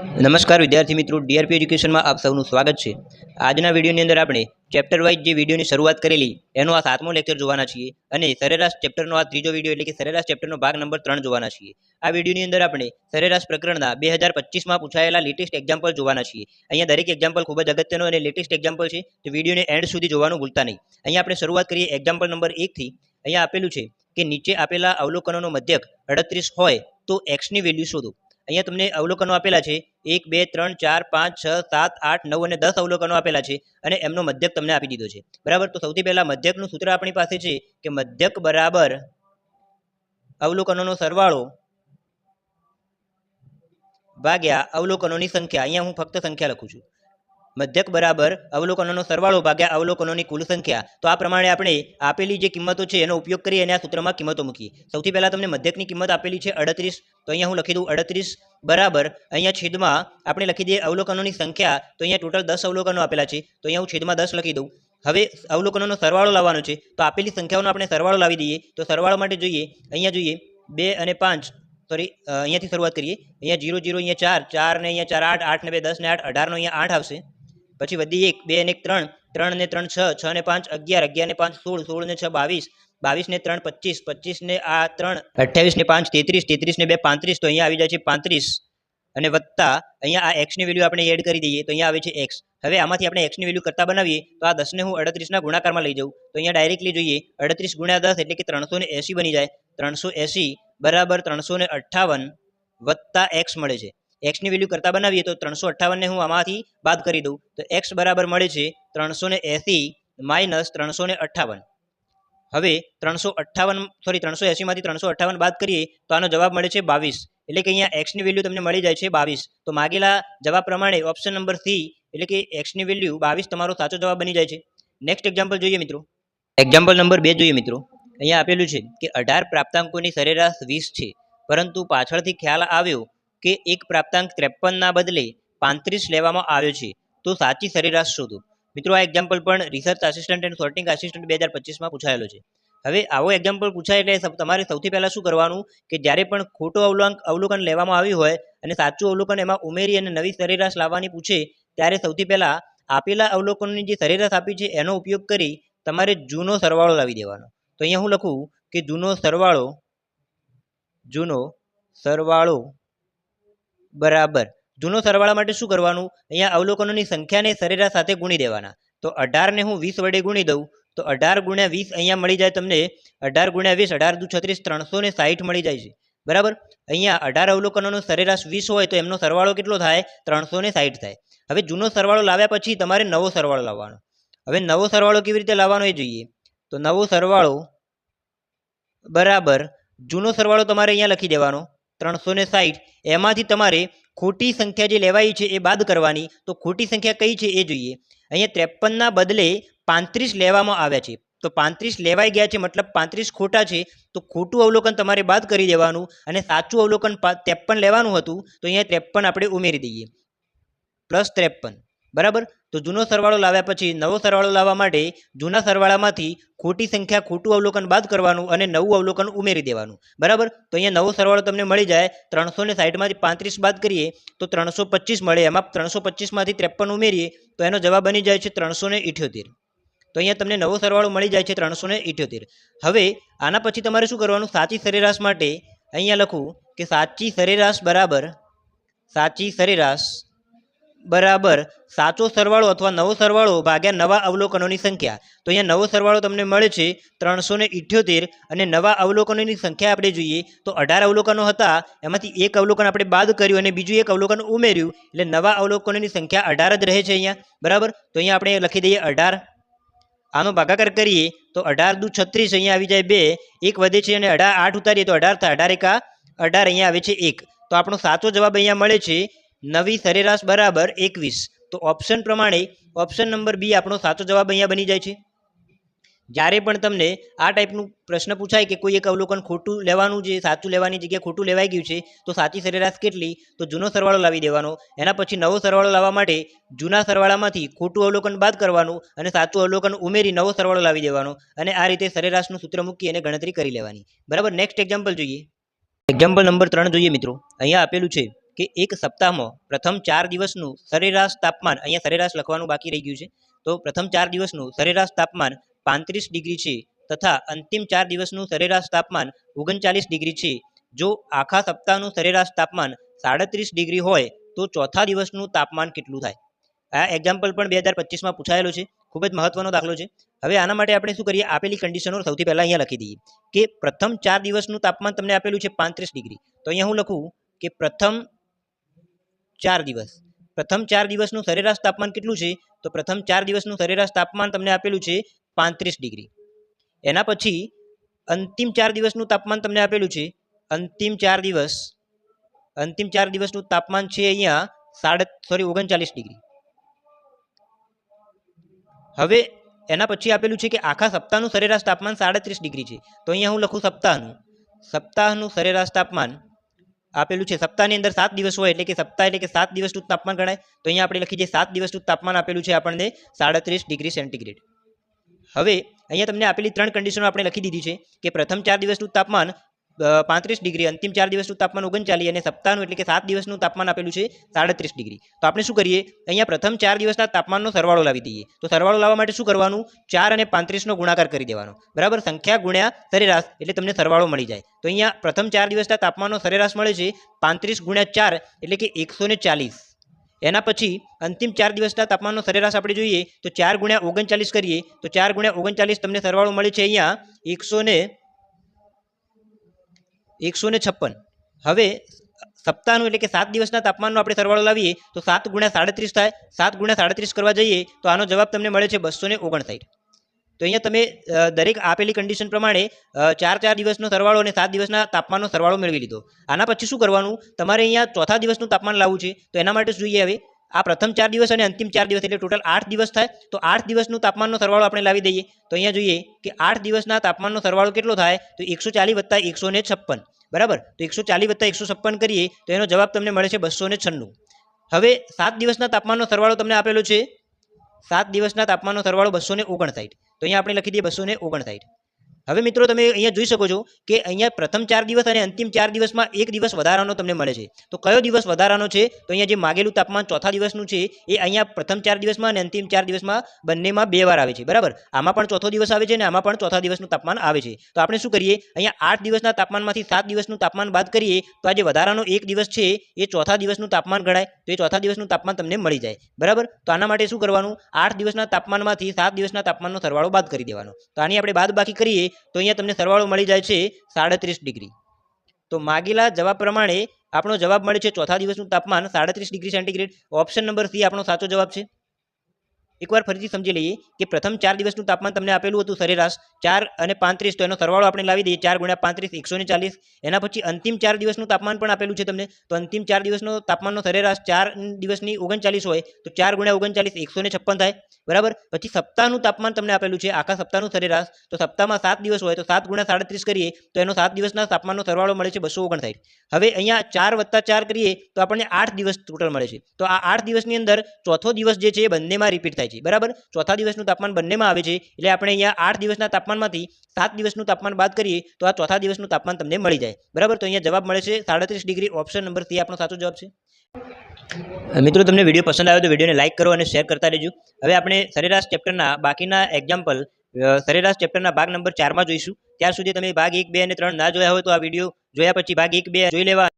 નમસ્કાર વિદ્યાર્થી મિત્રો, ડીઆરપી એજ્યુકેશનમાં આપ સૌનું સ્વાગત છે. આજના વિડીયોની અંદર આપણે ચેપ્ટર વાઇઝ જે વિડીયોની શરૂઆત કરેલી, એનો આ સાતમો લેક્ચર જોવાના છીએ અને સરેરાશ ચેપ્ટરનો આ ત્રીજો વીડિયો એટલે કે સરેરાશ ચેપ્ટરનો ભાગ નંબર ત્રણ જોવાના છીએ. આ વિડીયોની અંદર આપણે સરેરાશ પ્રકરણના બે હજાર પચીસમાં પૂછાયેલા લેટેસ્ટ એક્ઝામ્પલ જોવાના છીએ. અહીંયા દરેક એક્ઝામ્પલ ખૂબ જ અગત્યનો અને લેટેસ્ટ એક્ઝામ્પલ છે, તો વિડીયોને એન્ડ સુધી જોવાનું ભૂલતા નહીં. અહીંયા આપણે શરૂઆત કરીએ એક્ઝામ્પલ નંબર એકથી અહીંયા આપેલું છે કે નીચે આપેલા અવલોકનોનો મધ્યક અડત્રીસ હોય તો એક્સની વેલ્યુ શોધો. અહીંયા તમને અવલોકનો આપેલા છે. એક, બે, ત્રણ, ચાર, પાંચ, છ, સાત, આઠ, નવ અને દસ અવલોકનો આપેલા છે અને એમનો મધ્યક તમને આપી દીધો છે. બરાબર? તો સૌથી પહેલા મધ્યકનું સૂત્ર આપણી પાસે છે કે મધ્યક બરાબર અવલોકનોનો સરવાળો ભાગ્યા અવલોકનોની સંખ્યા. અહીંયા હું ફક્ત સંખ્યા લખું છું. મધ્યક બરાબર અવલોકનોનો સરવાળો ભાગ્યા અવલોકનોની કુલ સંખ્યા. તો આ પ્રમાણે આપણે આપેલી જે કિંમતો છે એનો ઉપયોગ કરી અને આ સૂત્રમાં કિંમતો મૂકી સૌથી પહેલાં તમને મધ્યકની કિંમત આપેલી છે અડત્રીસ. તો અહીંયા હું લખી દઉં અડત્રીસ બરાબર. અહીંયા છેદમાં આપણે લખી દઈએ અવલોકનોની સંખ્યા. તો અહીંયા ટોટલ દસ અવલોકનો આપેલા છે. તો અહીંયા હું છેદમાં દસ લખી દઉં. હવે અવલોકનોનો સરવાળો લાવવાનો છે. તો આપેલી સંખ્યાઓનો આપણે સરવાળો લાવી દઈએ. તો સરવાળો માટે જોઈએ. અહીંયા જોઈએ. બે અને પાંચ. સોરી અહીંયાથી શરૂઆત કરીએ. અહીંયા જીરો જીરો, અહીંયા ચાર. ચાર ને અહીંયા ચાર આઠ. આઠ ને બે દસ ને આઠ. અઢારનો અહીંયા આઠ આવશે. પછી વધી એક, બે ને ત્રણ. ત્રણ ને ત્રણ, છ. છ ને પાંચ, અગિયાર. અગિયાર ને પાંચ, સોળ. સોળ ને છ, બાવીસ. બાવીસ ને ત્રણ, પચીસ. પચીસ ને આ ત્રણ. અઠ્યાવીસ ને પાંચ, તેત્રીસ. તેત્રીસ ને બે, પાંત્રીસ. તો અહીંયા આવી જાય છે પાંત્રીસ. અને વત્તા, અહીંયા આ એક્સની વેલ્યુ આપણે એડ કરી દઈએ, તો અહીંયા આવે છે એક્સ હવે આમાંથી આપણે એક્સની વેલ્યુ કરતા બનાવીએ, તો આ દસને હું અડત્રીસના ગુણાકારમાં લઈ જાઉં. તો અહીંયા ડાયરેક્ટલી જોઈએ, અડત્રીસ ગુણ્યા દસ એટલે કે ત્રણસો ને એંસી બની જાય. ત્રણસો એંસી બરાબર ત્રણસો ને અઠ્ઠાવન વત્તા એક્સ મળે છે. એક્સની વેલ્યુ કરતા બનાવીએ તો ત્રણસો અઠ્ઠાવનને હું આમાંથી બાદ કરી દઉં. તો એક્સ બરાબર મળે છે ત્રણસો ને એંસી માઇનસ ત્રણસો ને અઠ્ઠાવન. હવે ત્રણસો અઠ્ઠાવન સોરી ત્રણસો એંસીમાંથી ત્રણસો અઠ્ઠાવન બાદ કરીએ તો આનો જવાબ મળે છે બાવીસ. એટલે કે અહીંયા એક્સની વેલ્યુ તમને મળી જાય છે બાવીસ. તો માગેલા જવાબ પ્રમાણે ઓપ્શન નંબર સી એટલે કે એક્સની વેલ્યુ બાવીસ તમારો સાચો જવાબ બની જાય છે. નેક્સ્ટ એક્ઝામ્પલ જોઈએ મિત્રો. એક્ઝામ્પલ નંબર બે જોઈએ મિત્રો. અહીંયા આપેલું છે કે અઢાર પ્રાપ્તાંકોની સરેરાશ વીસ છે. પરંતુ પાછળથી ખ્યાલ આવ્યો કે એક પ્રાપ્તાંક ત્રેપનના બદલે પાંત્રીસ લેવામાં આવ્યો છે. તો સાચી સરેરાશ શોધો. મિત્રો, આ એક્ઝામ્પલ પણ research assistant and sorting assistant બે હજાર પચીસમાં પૂછાયેલો છે. હવે આવો એક્ઝામ્પલ પૂછાય એટલે તમારે સૌથી પહેલાં શું કરવાનું કે જ્યારે પણ ખોટો અવલોક, અવલોકન લેવામાં આવ્યું હોય અને સાચું અવલોકન એમાં ઉમેરી અને નવી સરેરાશ લાવવાની પૂછે, ત્યારે સૌથી પહેલાં આપેલા અવલોકનની જે સરેરાશ આપી છે એનો ઉપયોગ કરી તમારે જૂનો સરવાળો લાવી દેવાનો. તો અહીંયા હું લખું કે જૂનો સરવાળો જૂનો સરવાળો બરાબર. જૂનો સરવાળા માટે શું કરવાનું? અહીંયા અવલોકનોની સંખ્યાને સરેરાશ સાથે ગુણી દેવાના. તો અઢારને હું વીસ વડે ગુણી દઉં. તો અઢાર ગુણ્યા વીસ અહીંયા મળી જાય તમને અઢાર ગુણ્યા વીસ, અઢાર દુ છત્રીસ, ત્રણસો ને સાહીઠ મળી જાય છે. બરાબર? અહીંયા અઢાર અવલોકનોનો સરેરાશ વીસ હોય તો એમનો સરવાળો કેટલો થાય? ત્રણસો ને સાહીઠ થાય. હવે જૂનો સરવાળો લાવ્યા પછી તમારે નવો સરવાળો લાવવાનો. હવે નવો સરવાળો કેવી રીતે લાવવાનો એ જોઈએ. તો નવો સરવાળો બરાબર. જૂનો સરવાળો તમારે અહીંયા લખી દેવાનો. ત્રણસો ને સાહીઠ એમાંથી તમારે ખોટી સંખ્યા જે લેવાઈ છે એ બાદ કરવાની. તો ખોટી સંખ્યા કઈ છે એ જોઈએ. અહીંયા ત્રેપનના બદલે પાંત્રીસ લેવામાં આવ્યા છે. તો પાંત્રીસ લેવાઈ ગયા છે મતલબ પાંત્રીસ ખોટા છે. તો ખોટું અવલોકન તમારે બાદ કરી દેવાનું અને સાચું અવલોકન ત્રેપન લેવાનું હતું. તો અહીંયા ત્રેપન આપણે ઉમેરી દઈએ. પ્લસ ત્રેપન. બરાબર? તો જૂનો સરવાળો લાવ્યા પછી નવો સરવાળો લાવવા માટે જૂના સરવાળામાંથી ખોટી સંખ્યા, ખોટું અવલોકન બાદ કરવાનું અને નવું અવલોકન ઉમેરી દેવાનું. બરાબર? તો અહીંયા નવો સરવાળો તમને મળી જાય ત્રણસો ને સાઠમાંથી પાંત્રીસ બાદ કરીએ તો ત્રણસો પચીસ મળે. એમાં ત્રણસો પચીસમાંથી ત્રેપન ઉમેરીએ તો એનો જવાબ બની જાય છે ત્રણસો ઇઠ્યોતેર. તો અહીંયા તમને નવો સરવાળો મળી જાય છે ત્રણસો ઇઠ્યોતેર. હવે આના પછી તમારે શું કરવાનું? સાચી સરેરાશ માટે અહીંયા લખું કે સાચી સરેરાશ બરાબર સાચી સરેરાશ બરાબર. સાચો સરવાળો અથવા નવો સરવાળો ભાગ્યા નવા અવલોકનોની સંખ્યા. તો અહીંયા નવો સરવાળો તમને મળે છે ત્રણસો અને નવા અવલોકનોની સંખ્યા આપણે જોઈએ તો અઢાર અવલોકનો હતા, એમાંથી એક અવલોકન આપણે બાદ કર્યું અને બીજું એક અવલોકન ઉમેર્યું. એટલે નવા અવલોકનોની સંખ્યા અઢાર જ રહે છે અહીંયા. બરાબર? તો અહીંયા આપણે લખી દઈએ અઢાર. આનો ભાગાકાર કરીએ તો અઢાર દુ છત્રીસ અહીંયા આવી જાય બે. એક વધે છે અને અઢાર આઠ ઉતારીએ તો અઢાર થાય. અઢાર એકા અઢાર અહીંયા આવે છે એક. તો આપણો સાચો જવાબ અહીંયા મળે છે નવી સરેરાશ બરાબર એકવીસ. તો ઓપ્શન પ્રમાણે ઓપ્શન નંબર બી આપણો સાચો જવાબ અહીંયા બની જાય છે. જ્યારે પણ તમને આ ટાઈપનું પ્રશ્ન પૂછાય કે કોઈ એક અવલોકન ખોટું લેવાનું જે સાચું લેવાની જગ્યાએ ખોટું લેવાઈ ગયું છે, તો સાચી સરેરાશ કેટલી? તો જૂનો સરવાળો લાવી દેવાનો. એના પછી નવો સરવાળો લાવવા માટે જૂના સરવાળામાંથી ખોટું અવલોકન બાદ કરવાનું અને સાચું અવલોકન ઉમેરી નવો સરવાળો લાવી દેવાનો. અને આ રીતે સરેરાશનું સૂત્ર મૂકી અને ગણતરી કરી લેવાની. બરાબર? નેક્સ્ટ એક્ઝામ્પલ જોઈએ. એક્ઝામ્પલ નંબર ત્રણ જોઈએ મિત્રો. અહીંયા આપેલું છે. કે એક સપ્તાહમાં પ્રથમ ચાર દિવસનું સરેરાશ તાપમાન, અહીંયા સરેરાશ લખવાનું બાકી રહી ગયું છે, તો પ્રથમ ચાર દિવસનું સરેરાશ તાપમાન પાંત્રીસ ડિગ્રી છે તથા અંતિમ ચાર દિવસનું સરેરાશ તાપમાન ઓગણચાલીસ ડિગ્રી છે. જો આખા સપ્તાહનું સરેરાશ તાપમાન સાડત્રીસ ડિગ્રી હોય, તો ચોથા દિવસનું તાપમાન કેટલું થાય? આ એક્ઝામ્પલ પણ બે હજાર પચીસમાં પૂછાયેલો છે, ખૂબ જ મહત્વનો દાખલો છે. હવે આના માટે આપણે શું કરીએ? આપેલી કન્ડિશનો સૌથી પહેલાં અહીંયા લખી દઈએ કે પ્રથમ ચાર દિવસનું તાપમાન તમને આપેલું છે પાંત્રીસ ડિગ્રી. તો અહીંયા હું લખું કે પ્રથમ ચાર દિવસ. પ્રથમ ચાર દિવસનું સરેરાશ તાપમાન કેટલું છે? તો પ્રથમ ચાર દિવસનું સરેરાશ તાપમાન તમને આપેલું છે પાંત્રીસ ડિગ્રી. એના પછી અંતિમ ચાર દિવસનું તાપમાન તમને આપેલું છે અંતિમ ચાર દિવસ. અંતિમ ચાર દિવસનું તાપમાન છે અહીંયા સાડ સોરી ઓગણચાલીસ ડિગ્રી. હવે એના પછી આપેલું છે કે આખા સપ્તાહનું સરેરાશ તાપમાન સાડત્રીસ ડિગ્રી છે. તો અહીંયા હું લખું સપ્તાહનું. સપ્તાહનું સરેરાશ તાપમાન આપેલું છે. સપ્તાહની અંદર સાત દિવસ હોય એટલે કે સપ્તાહ એટલે કે સાત દિવસનું તાપમાન ગણાય. તો અહીંયા આપણે લખી દઈએ સાત દિવસનું તાપમાન આપેલું છે આપણને સાડત્રીસ ડિગ્રી સેન્ટીગ્રેડ. હવે અહીંયા તમને આપેલી ત્રણ કન્ડિશનો આપણે લખી દીધી છે કે પ્રથમ ચાર દિવસનું તાપમાન પાંત્રીસ ડિગ્રી, અંતિમ ચાર દિવસનું તાપમાન ઓગણચાલીસ અને સપ્તાહનું એટલે કે સાત દિવસનું તાપમાન આપેલું છે સાડત્રીસ ડિગ્રી. તો આપણે શું કરીએ? અહીંયા પ્રથમ ચાર દિવસના તાપમાનનો સરવાળો લાવી દઈએ. તો સરવાળો લાવવા માટે શું કરવાનું? ચાર અને પાંત્રીસનો ગુણાકાર કરી દેવાનો. બરાબર? સંખ્યા ગુણ્યા સરેરાશ એટલે તમને સરવાળો મળી જાય. તો અહીંયા પ્રથમ ચાર દિવસના તાપમાનનો સરેરાશ મળે છે પાંત્રીસ ગુણ્યા ચાર એટલે કે એકસો ચાલીસ. એના પછી અંતિમ ચાર દિવસના તાપમાનનો સરેરાશ આપણે જોઈએ તો ચાર ગુણ્યા ઓગણચાલીસ કરીએ તો ચાર ગુણ્યા ઓગણચાલીસ તમને સરવાળો મળે છે અહીંયા એકસો એકસો ને છપ્પન. હવે સપ્તાહનું એટલે કે સાત દિવસના તાપમાનનો આપણે સરવાળો લાવીએ, તો સાત ગુણ્યા સાડત્રીસ થાય, સાત ગુણ્યા સાડત્રીસ કરવા જઈએ, તો આનો જવાબ તમને મળે છે બસો ને ઓગણસાઠ. તો અહીંયા તમે દરેક આપેલી કન્ડિશન પ્રમાણે ચાર ચાર દિવસનો સરવાળો અને સાત દિવસના તાપમાનનો સરવાળો મેળવી લીધો. આના પછી શું કરવાનું? તમારે અહીંયા ચોથા દિવસનું તાપમાન લાવવું છે, તો એના માટે જોઈએ હવે? આ પ્રથમ ચાર દિવસ અને અંતિમ ચાર દિવસ એટલે ટોટલ આઠ દિવસ થાય, તો આઠ દિવસનું તાપમાનનો સરવાળો આપણે લાવી દઈએ. તો અહીંયા જોઈએ કે આઠ દિવસના તાપમાનનો સરવાળો કેટલો થાય, તો એકસો ચાલીસ વત્તા એકસો ને છપ્પન. બરાબર? તો એકસો ચાલીસ વત્તા એકસો છપ્પન કરીએ, તો એનો જવાબ તમને મળે છે બસો ને છન્નું. હવે સાત દિવસના તાપમાનનો સરવાળો તમને આપેલો છે. સાત દિવસના તાપમાનનો સરવાળો બસો ને ઓગણસાઠ. તો અહીંયા આપણે લખી દઈએ બસો ને ઓગણસાઠ. હવે મિત્રો તમે અહીંયા જોઈ શકો છો કે અહીંયા પ્રથમ ચાર દિવસ અને અંતિમ ચાર દિવસમાં એક દિવસ વધારાનો તમને મળે છે. તો કયો દિવસ વધારાનો છે? તો અહીંયા જે માગેલું તાપમાન ચોથા દિવસનું છે, એ અહીંયા પ્રથમ ચાર દિવસમાં અને અંતિમ ચાર દિવસમાં બંનેમાં બે વાર આવે છે. બરાબર? આમાં પણ ચોથો દિવસ આવે છે અને આમાં પણ ચોથા દિવસનું તાપમાન આવે છે. તો આપણે શું કરીએ? અહીંયા આઠ દિવસના તાપમાનમાંથી સાત દિવસનું તાપમાન બાદ કરીએ, તો આ જે વધારાનો એક દિવસ છે, એ ચોથા દિવસનું તાપમાન ગણાય. તો એ ચોથા દિવસનું તાપમાન તમને મળી જાય. બરાબર? તો આના માટે શું કરવાનું? આઠ દિવસના તાપમાનમાંથી સાત દિવસના તાપમાનનો સરવાળો બાદ કરી દેવાનો. તો આની આપણે બાદ બાકી કરીએ તો અહીંયા તમને સરવાળો મળી જાય છે સાડત્રીસ ડિગ્રી. તો માગેલા જવાબ પ્રમાણે આપણો જવાબ મળે છે ચોથા દિવસનું તાપમાન સાડત્રીસ degree centigrade. Option number C આપણો સાચો જવાબ છે. એકવાર ફરીથી સમજી લઈએ કે પ્રથમ ચાર દિવસનું તાપમાન તમને આપેલું હતું સરેરાશ, ચાર અને પાંત્રીસ, તો એનો સરવાળો આપણે લાવી દઈએ, ચાર ગુણ્યા પાંત્રીસ, એકસો ચાલીસ. એના પછી અંતિમ ચાર દિવસનું તાપમાન પણ આપેલું છે તમને. તો અંતિમ ચાર દિવસનો તાપમાનનો સરેરાશ ચાર દિવસની ઓગણચાલીસ હોય, તો ચાર ગુણ્યા ઓગણચાલીસ, એકસો છપ્પન થાય. બરાબર? પછી સપ્તાહનું તાપમાન તમને આપેલું છે, આખા સપ્તાહનું સરેરાશ. તો સપ્તાહમાં સાત દિવસ હોય, તો સાત ગુણ્યા સાડત્રીસ કરીએ, તો એનો સાત દિવસના તાપમાનનો સરવાળો મળે છે બસો ઓગણસાઠ. હવે અહીંયા ચાર વત્તા ચાર કરીએ, તો આપણને આઠ દિવસ ટોટલ મળે છે. તો આ આઠ દિવસની અંદર ચોથો દિવસ જે છે એ બંનેમાં રિપીટ થાય છે. બરાબર? ચોથા દિવસનું તાપમાન બંનેમાં આવે છે. એટલે આપણે અહીંયા આઠ દિવસના તાપમાનમાંથી સાત દિવસનું તાપમાન બાદ કરીએ, તો આ ચોથા દિવસનું તાપમાન તમને મળી જાય. બરાબર? તો અહીંયા જવાબ મળે છે સાડત્રીસ ડિગ્રી ઓપ્શન નંબર સી. આપણો સાચો જવાબ છે. મિત્રો, તમને વીડિયો પસંદ આવ્યો તો વિડીયોને લાઇક કરો અને શેર કરતા રહેજો. હવે આપણે સરેરાશ ચેપ્ટરના બાકીના એક્ઝામ્પલ સરેરાશ ચેપ્ટરના ભાગ નંબર ચારમાં જોઈશું. ત્યાર સુધી તમે ભાગ એક, બે અને ત્રણ ના જોયા હોય તો આ વીડિયો જોયા પછી ભાગ એક, બે જોઈ લેવા.